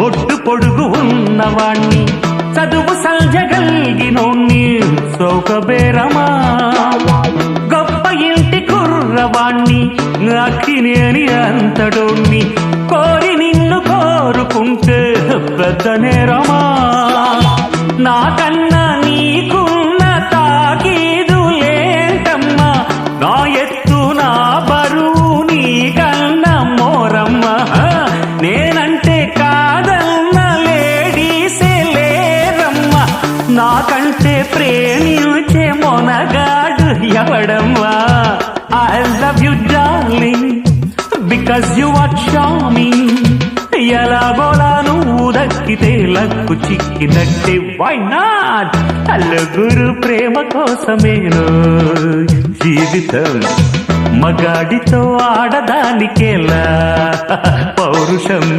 ఒడ్డు పొడుగు ఉన్నవాణ్ణి. చదువు సంజగల్గినోణ్ణి సౌకబేరమా గొప్ప ఇంటి కుర్రవాణ్ణి అక్కినేని అంతడోణ్ణి కోరి నిన్ను కోరుకుంటే పెద్ద నేరమా? నాకన్నా నీ నాకంటే ప్రేమించే మొనగాడు ఎవడమ్మా? I love you darling because you are ఎలా బోలా నువ్వు దక్కితే లక్కు చిక్కినట్టే వై నాట్ అల్లుగురు ప్రేమ కోసమేను జీవితం. మగాడితో ఆడదానికేలా? పౌరుషం.